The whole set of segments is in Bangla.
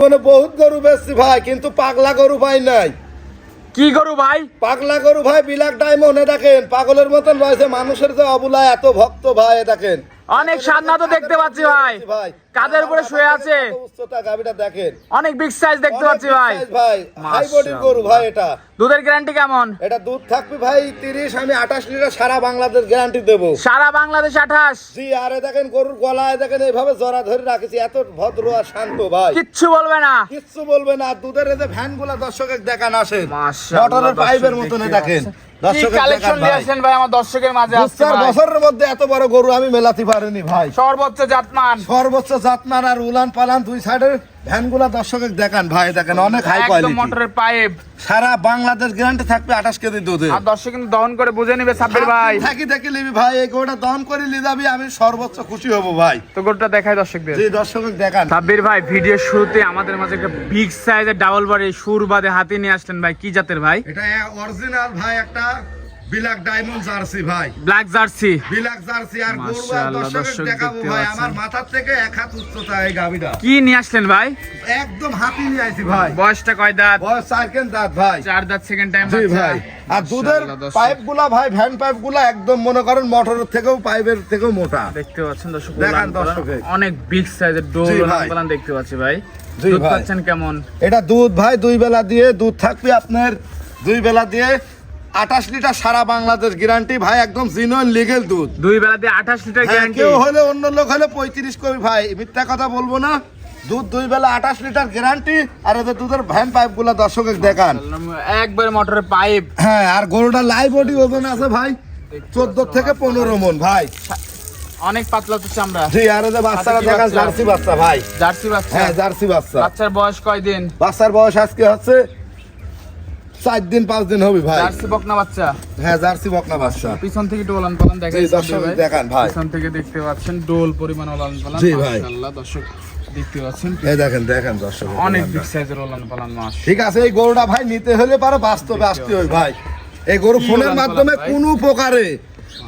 মানে বহুত গরু বেচছি ভাই কিন্তু পাগলা গরু ভাই নাই। কি গরু ভাই? পাগলা গরু ভাই বিলাক ডায়মন্ড এ দেখেন পাগলের মতন রয়েছে মানুষের যে অবুলা এত ভক্ত ভাই এ দেখেন। অনেক সান্না তো দেখতে পাচ্ছি ভাই। ভাই কাদের উপরে শুয়ে আছে? উচ্চতা গাবিটা দেখেন। অনেক বিগ সাইজ দেখতে পাচ্ছি ভাই। ভাই। হাই বডির গরু ভাই এটা। দুধের গ্যারান্টি কেমন? এটা দুধ থাকবে ভাই তিরিশ আমি আঠাশ লিটার সারা বাংলাদেশ গ্যারান্টি দেবো। সারা বাংলাদেশ আঠাশ? জি আরে দেখেন গরুর গলায় দেখেন এইভাবে জরা ধরে রাখেছি এত ভদ্র আর শান্ত ভাই। কিচ্ছু বলবে না। কিচ্ছু বলবে না। দুধের এই যে ভ্যানগুলা দর্শকের দেখান আসেন। মোটরের পাইপের মতন দেখেন। পাচ্ছেন। কি দর্শকের কালেকশন দেখান নিয়ে ভাই। আসলেন ভাই আমার দর্শকের মাঝে আসছে বছরের মধ্যে এত বড় গরু আমি মেলাতে পারিনি ভাই। সর্বোচ্চ জাতমান। সর্বোচ্চ জাতমান আর উলান পালান দুই সাইডের ভ্যানগুলা দর্শকের দেখান ভাই দেখেন অনেক হাই কোয়ালিটি মোটরের পাইপ সারা বাংলাদেশ গ্যারান্টি থাকবে আঠাশ কেজি দুধে। আর দর্শক কিন্তু দহন করে বুঝে নিবে সাব্বির ভাই। থাকি দেখি লিবি ভাই এই গরুটা দহন করে নিয়ে যাবি আমি সর্বোচ্চ খুশি হব ভাই। তো গরুটা দেখাই দর্শকদের। জি দর্শকের দেখান। সাব্বির ভাই ভিডিও শুরুতে আমাদের মাঝে একটা বিগ সাইজের ডাবল বাড়ি সুর বাদে হাতে নিয়ে আসলেন ভাই কি জাতের ভাই? এটা অরিজিনাল ভাই একটা বিলাক ডায়মন্ড জার্সি ভাই। ব্ল্যাক জার্সি বিলাক জার্সি আর গরু আর দর্শক দেখাবো ভাই আমার মাথার থেকে এক হাত উচ্চতা এই গাবিটা কি নিয়ে আসলেন ভাই? একদম হাতি নিয়ে আইছি ভাই। বয়সটা কয় দাঁত? বয়স চার দাঁত ভাই? চার দাঁত সেকেন্ড টাইম জি ভাই। আর দুধের পাইপগুলা ভাই ভ্যান পাইপগুলা একদম মনে করেন মোটরের থেকেও পাইপের থেকেও মোটা। দেখতে পাচ্ছেন দর্শক দেখান উলান দর্শকে। অনেক বিগ সাইজের ডোল। পালান দেখতে পাচ্ছি ভাই। দুধ পাচ্ছেন কেমন? এটা দুধ ভাই দুই বেলা দিয়ে দুধ থাকবে আপনার দুই বেলা দিয়ে আঠাশ লিটার সারা বাংলাদেশ গ্যারান্টি ভাই একদম জিনুইন লিগেল দুধ। দুই বেলা দিয়ে আঠাশ লিটার গ্যারান্টি কেউ হলে অন্য লোক হলে পঁয়ত্রিশ কবি ভাই মিথ্যা কথা বলব না। দুধ দুই বেলা আঠাশ লিটার গ্যারান্টি আর এদের দুধের ভ্যান পাইপগুলা দর্শকের দেখান। একবার মোটরের পাইপ হ্যাঁ আর গরুটা লাইভ বডি ওজন আছে ভাই চোদ্দ থেকে পনেরো মন ভাই। অনেক পাতলা তো চামড়া। জি আর যে বাচ্চারা কি দেখান জার্সি বাচ্চা ভাই। জার্সি বাচ্চা? হ্যাঁ জার্সি বাচ্চা। বাচ্চার বয়স কয় দিন বাচ্চার বয়স আজকে হচ্ছে চার দিন পাঁচ দিন হবে ভাই। জার্সি বকনা বাচ্চা? হ্যাঁ জার্সি বকনা বাচ্চা। পিছন থেকে একটু ওলান পালান দেখেন জি, দর্শক দেখান ভাই। পিছন থেকে দেখতে পাচ্ছেন ডোল পরিমাণ ওলান পালান। জি, ভাই। দর্শক দেখতে পাচ্ছেন। এই দেখেন দেখেন দর্শক অনেক বিগ সাইজের ওলান পালান মাস ঠিক আছে এই গরুটা ভাই নিতে হলে পারো বাস্তবে আসতে হয় ভাই। এই গরু ফোনের মাধ্যমে কোনো প্রকারে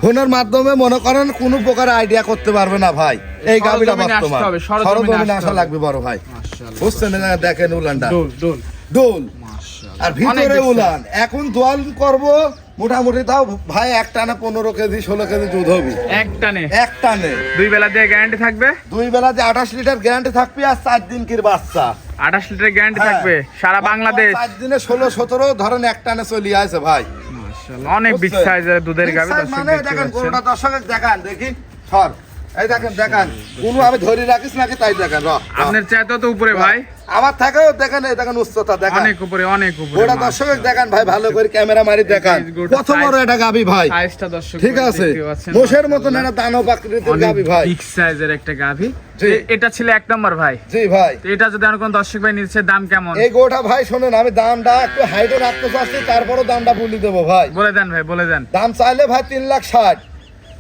ফোনের মাধ্যমে মনে করেন কোনো প্রকারে আইডিয়া করতে পারবে না ভাই। এই গাবিটা সরজমিনে আসা লাগবে বড় ভাই। বুঝছেন দেখেন উলানটা ডোল ডোল। ডোল। মাশাআল্লাহ আর ভিতরে উলান। এখন দোয়াল করব মোটামুটি তাও ভাই এক টানে পনেরো কেজি ষোলো কেজি দুধ হবে। এক টানে? এক টানে। দুই বেলা দিয়ে গ্যারান্টি থাকবে? দুই বেলা যে আঠাশ লিটার গ্যারান্টি থাকবে আর চার দিন কির বাচ্চা। আঠাশ লিটার গ্যারান্টি। থাকবে সারা বাংলাদেশ। চার দিনে ষোলো সতেরো ধরেন এক টানে চলে আছে ভাই। অনেক বিগ? সাইজের দুধের গাবি মানে দেখেন গরুটা দর্শকের দেখান দেখি। সর। এই দেখেন দেখান। কোনো আমি ধরে রাখিস নাকি তাই দেখেন। আপনার চাইতে তো উপরে ভাই। আমার থাকেও দেখেন দেখেন উচ্চতা দেখেন। অনেক উপরে অনেক উপরে গোটা দর্শকের দেখান ভাই ভালো করে ক্যামেরা মারি দেখান। কত বড় এটা গাবি ভাই। সাইজটা দর্শক ঠিক আছে। মোষের মতন একটা দানব আকৃতির গাবি ভাই। বিগ সাইজের একটা জি। এটা ছিল এক নম্বর ভাই। জি ভাই। এটা যদি আর কোন দর্শক ভাই নিচ্ছে দাম কেমন? এই গোটা ভাই শোনেন আমি দামটা একটু হাইটে রাখতে চাচ্ছি তারপরও দামটা বলি দেবো ভাই। বলে দেন ভাই বলে দেন। দাম চাইলে ভাই তিন লাখ ষাট।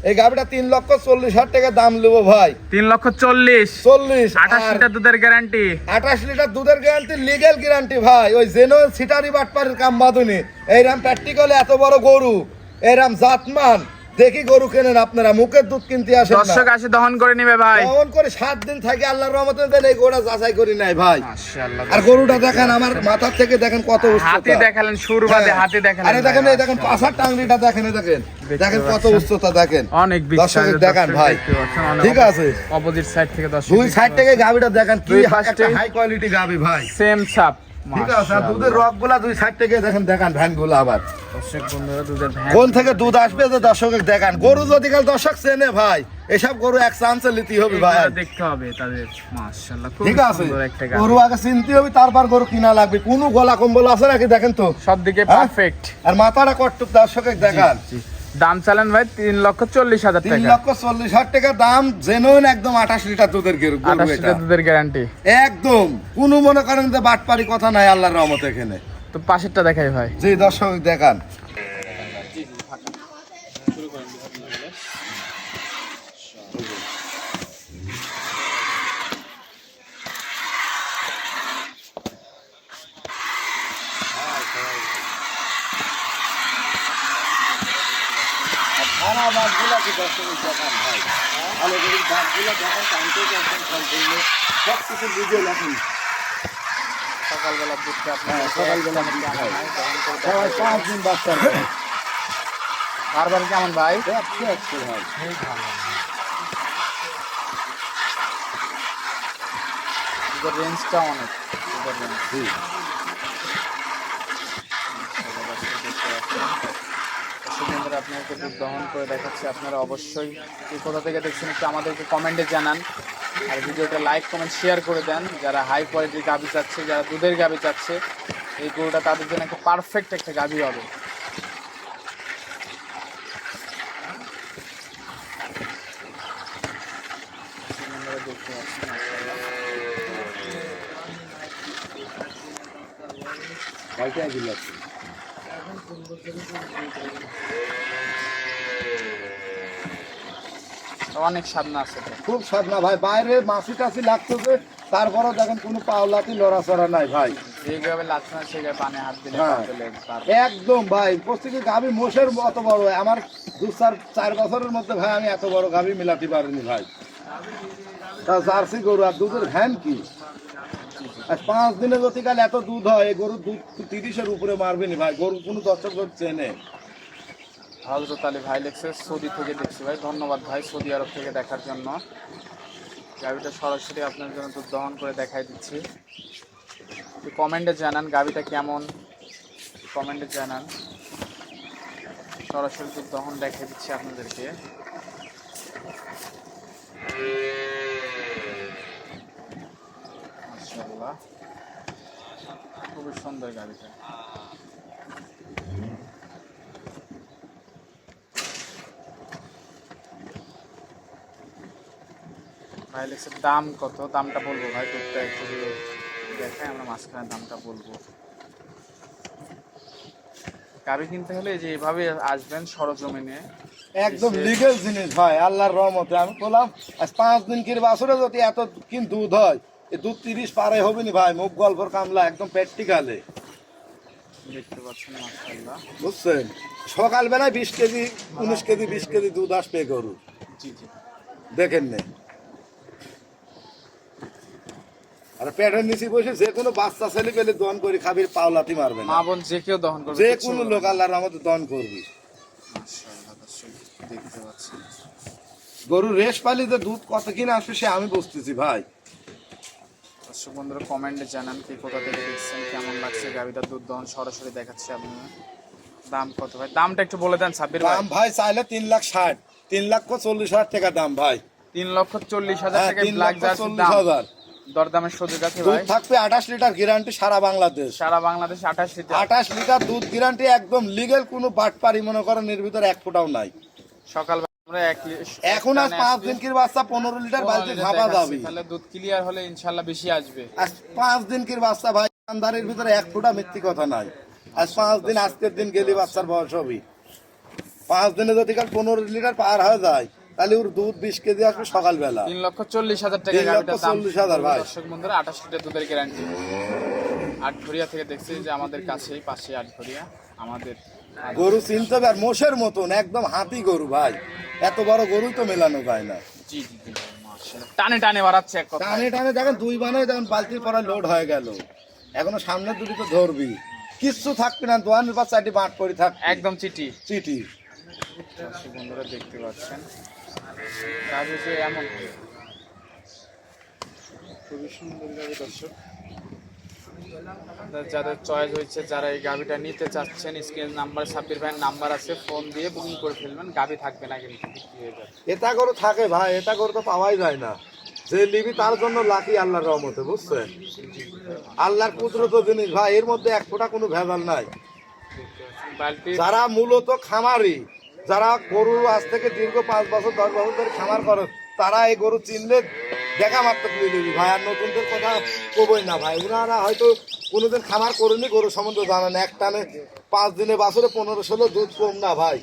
এই গাবিটা তিন লক্ষ চল্লিশ হাজার টাকা দাম নেব ভাই। তিন লক্ষ চল্লিশ। চল্লিশ আঠাশ লিটার দুধের গ্যারান্টি আঠাশ লিটার দুধের গ্যারান্টি লিগেল গ্যারান্টি ভাই। ওই জেনো সিটারি বাটপারের কাম বাদুনি এইরাম প্র্যাকটিক্যালে এত বড় গরু। এইরাম জাতমান। দেখি গরু কেনেন আপনারা মুখের দুধ কিনতে আসেন দর্শক আসে দহন করে নিবে ভাই। কেমন করে সাত দিন থাকে আল্লাহর রহমতে দেন এই গরুটা যাচাই করি নাই ভাই। মাশাআল্লাহ। আর গরুটা দেখেন আমার মাথার থেকে দেখেন কত উচ্চতা। হাতি দেখালেন সুর বাদে হ্যাঁ। হাতি দেখালেন আরে দেখেন এই দেখেন পাশার টাংরিটা দেখেন এই দেখেন। দেখেন কত উচ্চতা দেখেন। অনেক বিগ দর্শকের দেখান ভাই। ঠিক আছে। অপোজিট সাইড থেকে দর্শক দুই সাইড থেকে গাবিটা দেখেন কি একটা হাই কোয়ালিটি গাবি ভাই। সেম ছাপ ঠিক আছে দুধের রকগুলা দুই সাইড থেকে দেখেন দেখান ভ্যানগুলো আবার। দর্শক বন্ধুরা দুধের ভ্যান। কোন থেকে দুধ আসবে যে দর্শকের দেখান? গরু যদি কাল দর্শক চেনে ভাই এসব গরু এক চান্সে লিতে হবে ভাই। দেখতে হবে তাদের। মাশাআল্লাহ ঠিক আছে গরু আগে চিনতে হবে তারপর গরু কিনা লাগবে। কোনো গলা কম্বল আছে নাকি দেখেন তো? সব দিকে হ্যাঁ? পারফেক্ট আর মাথাটা কটটুক দর্শকের দেখান। দাম চালান ভাই তিন লক্ষ চল্লিশ হাজার তিন লক্ষ চল্লিশ হাজার টাকা দাম জেনুইন একদম আঠাশ লিটার দুধের আঠাশ লিটার দুধের গ্যারান্টি একদম। কোনো মনে করেন যে বাটপারি কথা নাই আল্লাহর রহমত এখানে। তো পাশেরটা দেখাই ভাই। জি দর্শক দেখান। সারা বাঘগুলা কি দর্শকের দেখান ভাই ভালো করে বাঘগুলা দেখান টানতে একদম সম্পূর্ণ সব কিছু বুঝে লেখেন সকালবেলা দুধটা আপনার হ্যাঁ, সকালবেলা দুধ কেমন খায়। হয়? দহন করে সবাই দেখাবেন। পাঁচ দিন বাচ্চা দেয়। বারবার কেমন ভাই একশো একশো ভাই দুধের রেঞ্জটা অনেক দুধের রেঞ্জ জি। সুন্দর আপনাকে দুধ দহন করে দেখাচ্ছি আপনারা অবশ্যই এই কোথা থেকে দেখছেন একটু আমাদেরকে কমেন্টে জানান আর ভিডিওটা লাইক কমেন্ট শেয়ার করে দেন যারা হাই কোয়ালিটির গাভি চাচ্ছে, যারা দুধের গাভি চাচ্ছে, এই গরুটা তাদের জন্য একটা পারফেক্ট একটা গাভি হবে। কয়টা এগুলো আছে? অনেক সাধনা আছে খুব স্বাদ না ভাই বাইরে মাসি টাসি লাগতেছে তারপরও দেখেন কোনো পাওলাতি লড়াচড়া নাই ভাই। যেভাবে লাগছে না সেভাবে পানে হাত দিলে হ্যাঁ। একদম ভাই প্রত্যেকে গাভি মোষের মতো বড় আমার দু চার চার বছরের মধ্যে ভাই আমি এত বড় গাভি মিলাতে পারিনি ভাই। তা জার্সি গরু আর দুধের ভ্যান কি? পাঁচ দিনে গতিকাল এত দুধ হয়, এই গরুর দুধ তিরিশের উপরে মারবেনি ভাই গরু কোনো দর্শক চেনে। হজরত আলী ভাই লেখছে, সৌদি থেকে দেখছি ভাই। ধন্যবাদ ভাই, সৌদি আরব থেকে দেখার জন্য। গাভিটা সরাসরি আপনার জন্য দুধ দহন করে দেখাই দিচ্ছি। কমেন্টে জানান গাভিটা কেমন। কমেন্টে জানান। সরাসরি দুধ দহন দেখাই দিচ্ছি আপনাদেরকে। মাশাআল্লাহ খুবই সুন্দর গাভিটা ভাই দাম কত? দামটা বলব ভাই দুধটা একটু দেখাই আমরা মাঝখানে দামটা বলব। গাড়ি কিনতে হলে যে এভাবে আসবেন সরজমিনে। একদম লিগেল জিনিস ভাই আল্লাহর রহমতে। আমি বললাম আজ পাঁচ দিন কি বাছরে যদি এত কিন্তু দুধ হয় এই দুধ তিরিশ পারে হবে নি ভাই মুখ গল্পর কামলা একদম প্র্যাকটিক্যালে। বুঝছেন? সকালবেলায় বিশ কেজি উনিশ কেজি বিশ কেজি দুধ আসবে গরু দেখেন নে। আর পেটের নিচে বসে যে কোনো বাচ্চা ছেলে পেলে দন করে খাবির পাওলাতি মারবে মা না বোন যে কেউ দহন করবে যে কোনো লোক। আল্লাহর রহমতে দন করবি। গরু রেশ পালিতে দুধ কত কিনা আসবে সে আমি বুঝতেছি ভাই। দর্শক বন্ধুরা কমেন্টে জানান কি কোথা থেকে দেখছেন কেমন লাগছে? গাড়িটার দুধ দহন সরাসরি দেখাচ্ছি আপনি দাম কত ভাই? দামটা একটু বলে দেন সাব্বির ভাই। দাম ভাই চাইলে তিন লাখ ষাট তিন লাখ চল্লিশ হাজার টাকা দাম ভাই। তিন লক্ষ চল্লিশ হাজার টাকা ব্ল্যাক জার্সির চল্লিশ দাম। হাজার। দরদামের সুযোগ আছে দুধ থাকবে আঠাশ লিটার গ্যারান্টি সারা বাংলাদেশ। সারা বাংলাদেশে আঠাশ লিটার। আঠাশ লিটার দুধ গ্যারান্টি একদম লিগেল কোনো বাটপারি মনে করেন এর ভিতরে এক ফোঁটাও নাই। সকাল এখন আজ পাঁচ দিন কির বাচ্চা পনেরো লিটার বালতি ভাবা যাবে। তাহলে দুধ ক্লিয়ার হলে ইনশাল্লাহ বেশি আসবে। আজ পাঁচ দিন কির বাচ্চা ভাই আন্ধারের ভিতরে এক ফোঁটা মিথ্যি কথা নাই। আজ পাঁচ দিন আজকের দিন গেলি বাচ্চার বয়স হবে। পাঁচ দিনে যদি কাল পনেরো লিটার পার হয়ে যায় তাহলে ওর দুধ বিশ কেজি আসবে সকালবেলা। তিন লক্ষ চল্লিশ হাজার টাকা তিন লক্ষ চল্লিশ হাজার ভাই। দর্শক বন্ধুরা আঠাশ লিটার দুধের গ্যারান্টি আটঘরিয়া থেকে দেখছি যে আমাদের কাছেই পাশে আটঘরিয়া আমাদের গরু চিনতে হবে আর মোষের মতন একদম হাতি গরু ভাই। এত বড় গরু তো মেলানো যায় না। জি জি জি টানে টানে বাড়াচ্ছে এক কথা টানে টানে দেখেন দুই বানে দেখেন বালতির পরে লোড হয়ে গেল। এখনও সামনের দুটি তো ধরবি। কিচ্ছু থাকবে না দোয়ানের বা চারটি বাঁট পরি থাক একদম চিটি চিঠি। বন্ধুরা দেখতে পাচ্ছেন। কাজ হচ্ছে এমন খুবই সুন্দর দর্শক। যাদের- চয়েস হয়েছে যারা এই গাভিটা নিতে চাচ্ছেন স্ক্রিন নাম্বার সাব্বির ভাইয়ের নাম্বার আছে ফোন দিয়ে বুকিং করে ফেলবেন। গাভি থাকবে না কিন্তু বিক্রি হয়ে যাবে। এটা গরু থাকে ভাই এটা গরু তো পাওয়াই যায় না। যে লিবি তার জন্য লাকি আল্লাহর রহমতে বুঝছেন? আল্লাহর কুদরত জিনিস ভাই এর মধ্যে এক ফোঁটা কোনো ভেজাল নাই। যারা মূলত খামারি যারা গরু আজ থেকে দীর্ঘ পাঁচ বছর দশ বছর ধরে খামার করে তারা এই গরু চিনলে দেখা মাত্র তুলে দিবি ভাই আর নতুনদের কথা কবই না ভাই। ওনারা হয়তো কোনোদিন খামার করেনি গরু সম্বন্ধে জানে না। এক টানে পাঁচ দিনে বাছরে পনেরো ষোলো দুধ কম না ভাই।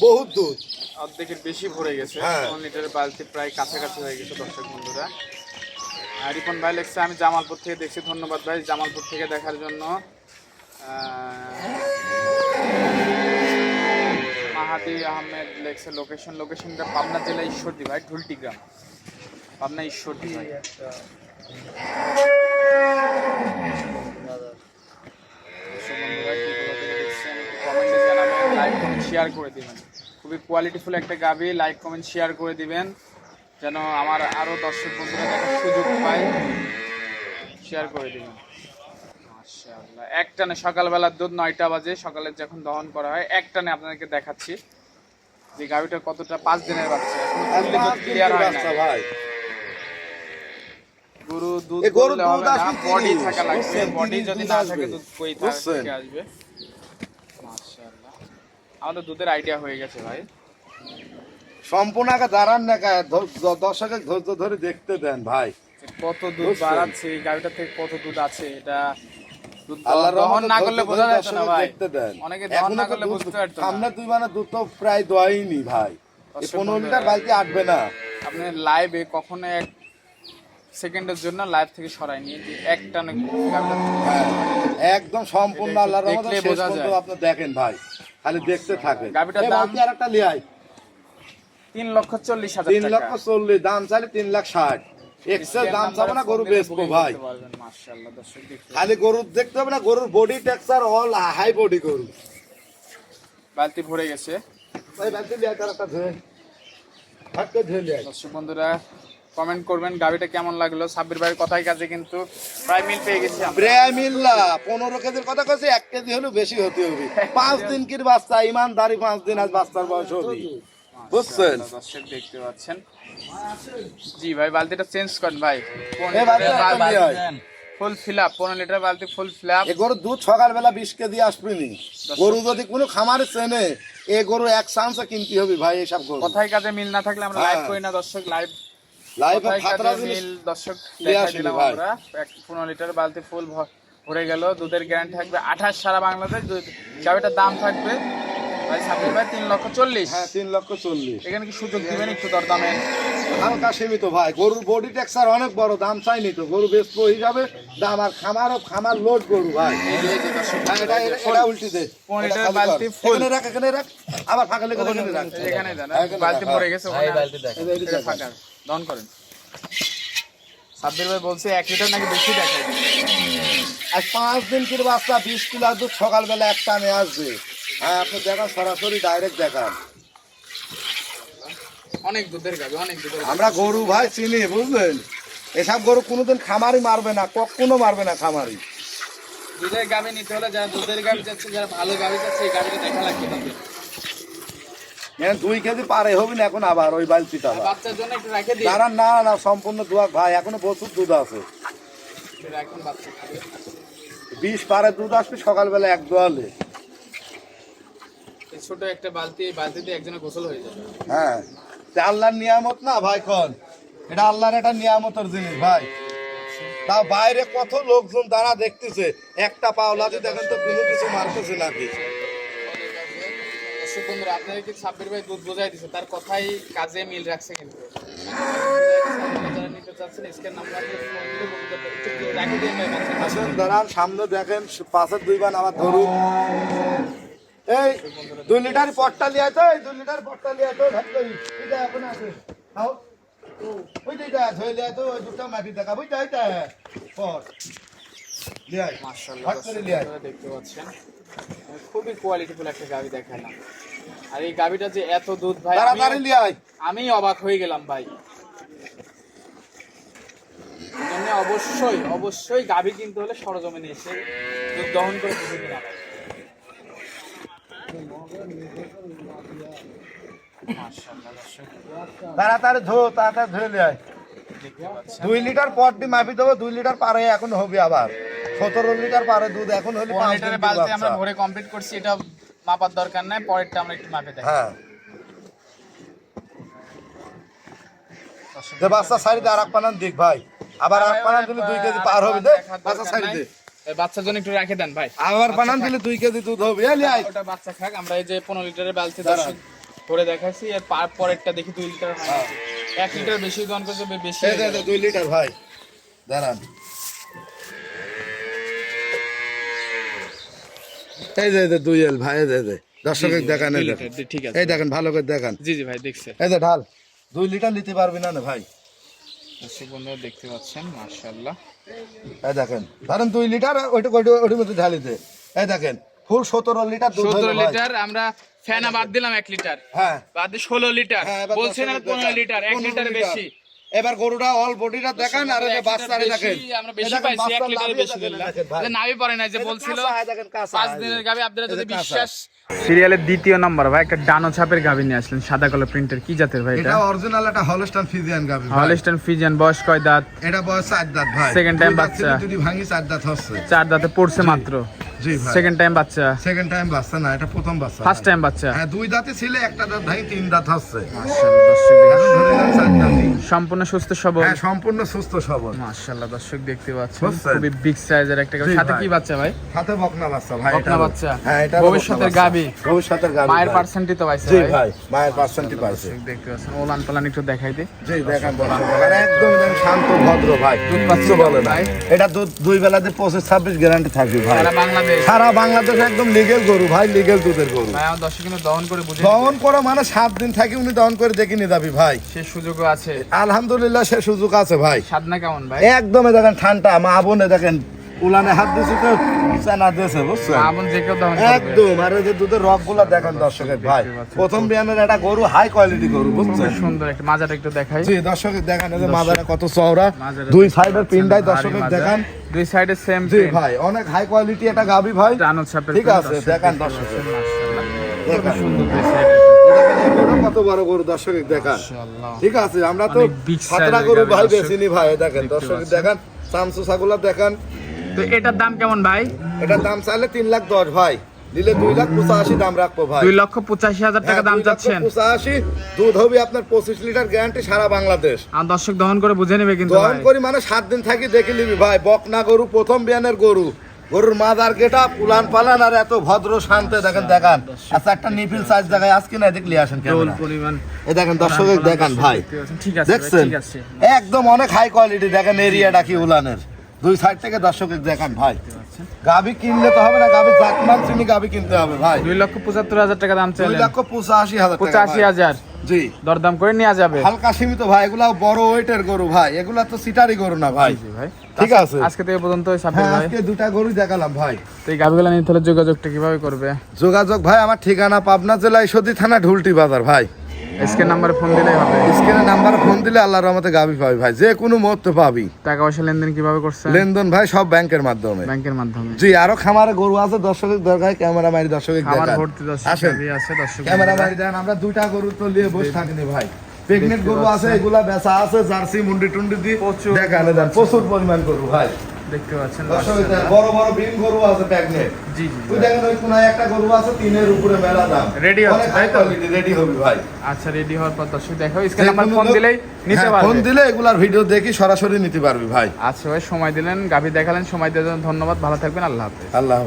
বহুত দুধ। অর্ধেকের বেশি ভরে গেছে। হ্যাঁ। লিটারের বালতি প্রায় কাছাকাছি হয়ে গেছে দর্শক বন্ধুরা। আর রিপন ভাই লেখছে আমি জামালপুর থেকে দেখছি। ধন্যবাদ ভাই জামালপুর থেকে দেখার জন্য। মাহাদি আহমেদ লেখছে লোকেশন লোকেশনটা পাবনা জেলা ঈশ্বরদী ভাই ঢুলটি গ্রাম। পাবনা ঈশ্বর শেয়ার করে দিবেন। খুবই কোয়ালিটিফুল একটা গাবি। লাইক কমেন্ট শেয়ার করে দিবেন। যেন আমার আরও দর্শক বন্ধুরা দেখার সুযোগ পায়। শেয়ার করে দিবেন। মাশাআল্লাহ। একটানে সকালবেলা দুধ নয়টা বাজে। সকালে যখন দহন করা হয় একটানে আপনাদেরকে দেখাচ্ছি। যে গাবিটা কতটা পাঁচ দিনের বাচ্চা। ক্লিয়ার হয় না ভাই। গরু দুধ এ গরুর দুধ আসবে বডি থাকা লাগবে। বডি যদি না আসবে। থাকে দুধ কই থেকে আসবে মাশাআল্লাহ। আমাদের দুধের আইডিয়া হয়ে গেছে ভাই। সম্পূর্ণ আগে দাঁড়ান না ধৈর্য ধরে দেখতে দেন ভাই। কত দুধ? বাড়াচ্ছে গাড়িটা থেকে কত দুধ আছে এটা দহন না করলে বোঝা যেত না ভাই। দেখতে দেন। অনেকে দহন না করলে দুধ- বুঝতে পারতো সামনে দুই মানে দুধ তো প্রায় দোয়াইনি ভাই। পনেরো লিটার আটবে না। আপনি লাইভে কখনো এক সেকেন্ডের জন্য লাইভ থেকে সরাই নিয়ে যে একটা একদম সম্পূর্ণ আল্লাহর রহমতে বোঝা যায়। আপনি দেখেন ভাই। খালি দেখতে থাকেন। দাম- বালতি আর লিয়াই? তিন লক্ষ চল্লিশ হাজার তিন লক্ষ চল্লিশ দাম চাইলে তিন লাখ ষাট। এক্সেল দাম চাবো না গরু বেচবো ভাই। দেখতে খালি গরু দেখতে হবে না গরুর body texture all high body গরু। বালতি ভরে গেছে। ভাই বালতি তার একটা ধুয়ে ধুয়ে বন্ধুরা কমেন্ট করবেন গাবিটা কেমন লাগল? সাব্বির ভাইয়ের কথাই কাজে কিন্তু প্রায় মিল পেয়ে গেছি আমরা। ব্রেমিল্লা পনেরো কেজির কথা কইছে এক কেজি হলেও বেশি হতে হবে। পাঁচ দিন কির বাচ্চা ইমানদারি পাঁচ দিন আজ বাচ্চার বয়স হবে। বুঝছেন? দর্শক দেখতে পাচ্ছেন। জি ভাই বালতিটা চেঞ্জ করেন ভাই। ফুল ফিল আপ পনেরো লিটার বালতি ফুল ফিল আপ। এ গরুর দুধ সকালবেলা বিশ কেজি আসবেনি গরু যদি কোনো খামারে চেনে এ গরু এক চান্সে কিনতে হবে ভাই এসব গরু। কাজে মিল না থাকলে আমরা হ্যাঁ। লাইভ করি না দর্শক লাইভ লাইফে খাতরা জিনিস দর্শক নিয়ে দেখা আসিনি দিলাম আমরা। এক পনেরো লিটার বালতি ফুল ভরে গেল। দুধের গ্যারান্টি থাকবে আঠাশ সারা বাংলাদেশ। দুধ গাবিটার দাম থাকবে ভাই ভাই লক্ষ হ্যাঁ তিন লক্ষ চল্লিশ। এখানে কি সুযোগ দিবেন একটু দরদামে হালকা সীমিত ভাই। গরুর বডি টেক্সার অনেক বড় দাম চাইনি তো। গরু বেচবো হিসাবে দাম আর খামারও খামার লোড গরু ভাই। হ্যাঁ, এটা এটা- উল্টি দে। বালতি। এখানে রাখ এখানে রাখ। আবার ফাঁকা লেগে এখানে রাখ। এখানে দেন। হ্যাঁ, বালতি হ্যাঁ। গেছে ওখানে। এই যে এটা ফাঁকা। দন করেন। সাব্বির ভাই বলছে এক লিটার নাকি বেশি দেখায় আর পাঁচ দিন কির বাচ্চা বিশ কিলো দুধ সকালবেলা একটা নিয়ে আসবে। হ্যাঁ আপনি দেখান সরাসরি ডাইরেক্ট দেখান। অনেক দুধের গাবে অনেক দুধের আমরা গরু ভাই চিনি বুঝলেন? এসব গরু কোনোদিন খামারি মারবে না কখনো মারবে না খামারি। দুধের গাবে নিতে হলে যারা দুধের গাবি যাচ্ছে যারা ভালো গাবি যাচ্ছে এই গাবিটা দেখা লাগবে দুই কেজি পারে হবি না এখন আবার ওই বালতিটা দাঁড়ান না না সম্পূর্ণ দুয়াক ভাই এখনও প্রচুর দুধ আছে। বিশ পারে দুধ আসবে সকালবেলা এক দোয়ালে। ছোট একটা বালতি এই বালতিতে একজনের গোসল হয়ে যাবে। হ্যাঁ আল্লাহর নিয়ামত না ভাই খন? এটা আল্লাহর একটা নিয়ামতের জিনিস ভাই। তা বাইরে কত লোকজন তারা দেখতেছে একটা পাওলা পাওলাতে দেখেন তো কোনো কিছু মারতেছে নাকি? দর্শক বন্ধুরা, আপনাদের কি সাব্বির ভাই দুধ বোঝাই দিছে? তার কথাই কাজে মিল রাখছে কিন্তু। দাঁড়ান, সামনে দেখেন, পাশের দুই বান আবার ধরুন। এই, দুই লিটার পটটা লিয়ে তো দুই লিটার পটটা লিয়ে তো এটা এখন আছে। ওই লিয়ে তো দুটো মাটি দেখা বুঝতে পট। আয়। দেখতে পাচ্ছেন খুবই কোয়ালিটিফুল একটা গাবি দেখালাম আর এই গাবিটা যে এত দুধ ভাই আমি অবাক হয়ে গেলাম ভাই অবশ্যই অবশ্যই গাভী কিনতে হলে সরজমিনে এসে দুধ দহন করে বুঝে তাড়াতাড়ি ধো তাড়াতাড়ি। দেখতে পাচ্ছেন। দুই লিটার পট দিয়ে মাপি দেবো দুই লিটার পারে এখন হবে আবার। সতেরো লিটার পারে দুধ এখন হলে পাঁচ লিটারের দিন বালতি আমরা ভরে কমপ্লিট করছি এটা মাপার দরকার নাই পরেরটা আমরা একটু মাপে দেখি। হ্যাঁ। যে বাচ্চা সাইড আর এক পানান দিক ভাই। আবার এক পানান দিলে দুই কেজি পার হবে দে। বাচ্চা সাইড দে। এই বাচ্চার জন্য একটু রেখে দেন ভাই। আবার পানান দিলে দুই কেজি দুধ হবে। ওটা বাচ্চা খাক আমরা এই যে পনেরো লিটারের বালতি। দর্শক করে দেখাচ্ছি এর পার পরেরটা দেখি দুই লিটার হয়। নাকি। এক লিটার বেশি দন করছে বেশি এই দে, দে, দুই লিটার ভাই। দাঁড়ান। এই যে দুই এল ভাই এই যে, দর্শকের দেখান এই ঠিক আছে। এই দেখেন ভালো করে দেখান। জি জি ভাই দেখছে। এই যে ঢাল। দুই লিটার নিতে পারবি না না ভাই? দর্শক বন্ধুরা দেখতে পাচ্ছেন মার্শাল্লাহ এই দেখেন ধরেন দুই লিটার ওইটা ওইটা ওইটার মধ্যে ঢালিতে এই দেখেন ফুল সতেরো লিটার দুধ হলো সতেরো ভাই। লিটার আমরা ফেনা বাদ দিলাম এক লিটার। হ্যাঁ। বাদ দিয়ে ষোলো লিটার। হ্যাঁ, বলছেন আর পনেরো লিটার। এক লিটার। বেশি। এবার গরুটা অল বডিটা দেখান আর এই বাচ্চারে দেখেন। আমরা বেশি পাইছি এক লিটার বেশি। দিলাম ভাই। নাভি পড়ে নাই যে বলছিল পাঁচ দিনের গাবি আপনারা যদি। বিশ্বাস সিরিয়ালের দ্বিতীয় নাম্বার ভাই একটা ডানো ছাপের গাবি নিয়ে আসলেন সাদা কালো প্রিন্টের কি জাতের ভাই এটা? এটা অরিজিনাল একটা হলস্টাইন ফিজিয়ান গাবি ভাই। হলিস্টান ফিজিয়ান বয়স কয় দাঁত? এটা বয়স চার দাঁত ভাই। দুই দাঁত বাচ্চা। যদি ভাঙি চার দাঁত হচ্ছে। চার দাঁতে পড়ছে মাত্র। জি ভাই। সেকেন্ড টাইম বাচ্চা। সেকেন্ড টাইম বাচ্চা না এটা প্রথম বাচ্চা ফার্স্ট টাইম বাচ্চা। হ্যাঁ দুই দাঁতে ছিল একটা দাঁত ভাঙি তিন দাঁত হচ্ছে। মাশাআল্লাহ, দর্শক দেখুন। এখন ধরে নেন চার দাঁতই। সম্পূর্ণ সুস্থ সবল। হ্যাঁ সম্পূর্ণ সুস্থ সবল। মাশাআল্লাহ দর্শক দেখতে পাচ্ছেন। খুবই বিগ সাইজের একটা সাথে কি বাচ্চা ভাই? হাতে বকনা বাচ্চা ভাই বকনা বাচ্চা? হ্যাঁ এটা ভবিষ্যতের গাভী? ভবিষ্যতের গাবি মায়ের পার্সেন্টই তো পাইছে জি ভাই। ভাই মায়ের পার্সেন্টই পাইছে। দেখতে পাচ্ছেন। ওলান পালান একটু দেখাই দে। জি দেখেন দর্শক, একদম একদম শান্ত ভদ্র ভাই। দুধ পাচ্ছে বলে ভাই? এটা দুধ দুই বেলাতে পঁচিশ ছাব্বিশ গ্যারান্টি থাকবে ভাই। বাংলাদেশ সারা বাংলাদেশ একদম লিগেল গরু ভাই লিগেল দুধের গরু। দহন করে করা মানে সাত দিন থাকি উনি দহন করে দেখি নিয়ে যাবি ভাই। সে সুযোগ আছে। আলহামদুলিল্লাহ সে সুযোগ আছে ভাই। সাধনা কেমন ভাই? একদমই দেখেন ঠান্ডা মা বোনে দেখেন উলানে হাত দিয়েছে তো চানা দিয়েছে করবে। একদম আর যে দুধের রকগুলা দেখেন দর্শকের ভাই প্রথম বিয়ানের একটা গরু হাই কোয়ালিটি গরু খুবই সুন্দর একটা মাজাটা একটু দেখাই। জি দর্শকের দেখান যে কত চওড়া দুই সাইডের ভারী দর্শকের দেখান। দুই সাইডে সেম জি ভাই অনেক হাই কোয়ালিটি একটা গাবি ভাই। ঠিক আছে, দেখান দর্শক। সুন্দর কত বড় গরু দেখান। ঠিক আছে আমরা তো সাতটা গরু ভাই দর্শক। বেচিনি ভাই দেখেন দর্শক দেখান ছাগুলা দেখান। তো এটার দাম কেমন ভাই? এটার দাম চাইলে তিন লাখ দশ ভাই। দিলে দুই লাখ পঁচাশি দাম রাখব ভাই। দুই লক্ষ পঁচাশি হাজার টাকা হ্যাঁ, দাম চাচ্ছেন। পঁচাশি দুধ হবে আপনার পঁচিশ লিটার গ্যারান্টি সারা বাংলাদেশ। আর দর্শক দহন করে বুঝে নেবে কিন্তু দহন করি মানে সাত দিন থাকি দেখে নিবি ভাই বকনা গরু প্রথম বিয়ানের গরু। গরুর মাদার গেটা পুলান পালান আর এত ভদ্র শান্তে দেখেন দেখান। আচ্ছা একটা নিপিল সাইজ দেখায় আজকে না দেখলি আসেন কেমন এ দেখেন দর্শক দেখান ভাই। ঠিক আছে দেখছেন? একদম অনেক হাই কোয়ালিটি দেখেন এরিয়াটা কি উলানের। দুই সাইড থেকে দর্শক দেখান ভাই। গাবি কিনলে তো হবে না গাবি জাতমান চিনি গাবি কিনতে হবে ভাই। দুই লক্ষ পঁচাত্তর হাজার টাকা দাম দুই চাইলেন। লক্ষ পঁচাশি হাজার টাকা পঁচাশি। হাজার। জি। দরদাম করে নিয়ে যাবে। হালকা সীমিত ভাই এগুলা বড় ওয়েটের গরু ভাই। এগুলা তো সিটারি গরু না ভাই। ভাই। ঠিক আছে। আজকে থেকে পর্যন্ত সাপের হ্যাঁ ভাই। আজকে দুটা গরু দেখালাম ভাই। তো এই গাভিগুলো নিতে হলে যোগাযোগটা কীভাবে করবে? যোগাযোগ ভাই আমার ঠিকানা পাবনা জেলা ঈশ্বরদী থানা ঢুলটি বাজার ভাই। এসকে নাম্বারে ফোন দিলেই হবে। স্ক্রিনে নাম্বার ফোন দিলে আল্লাহর রহমতে গাবি পাবি ভাই যে কোনো মুহূর্তে পাবি। টাকা পয়সা লেনদেন কীভাবে করছেন? লেনদেন ভাই সব ব্যাংকের মাধ্যমে। ব্যাংকের মাধ্যমে। জি আরও খামারে গরু আছে দর্শকের দরকার ক্যামেরা মারি দর্শকের আমার ভর্তি দর্শক আছে দর্শক ক্যামেরা মারি দেন আমরা দুইটা গরু তো নিয়ে বসে থাকিনি ভাই। প্রেগনেন্ট গরু আছে এগুলা বেচা আছে জার্সি মুন্ডি টুন্ডি দিয়ে দেখানে দেন প্রচুর পরিমাণ গরু ভাই। দেখতে পাচ্ছেন বড় বড় গরু আছে জি জি দেখেন ওই কোনায় একটা গরু আছে তিনের উপরে মেলা দাম। রেডি তো? রেডি হবে ভাই। আচ্ছা রেডি হওয়ার পর দর্শক দেখো স্ক্রিন নাম্বার ফোন দিলেই নিতে পারবে। ফোন দিলে এগুলার ভিডিও দেখি সরাসরি নিতে পারবি ভাই। আচ্ছা ভাই সময় দিলেন। গাভী দেখালেন সময় দেওয়ার জন্য ধন্যবাদ। ভালো থাকবেন আল্লাহ হাফেজ। আল্লাহ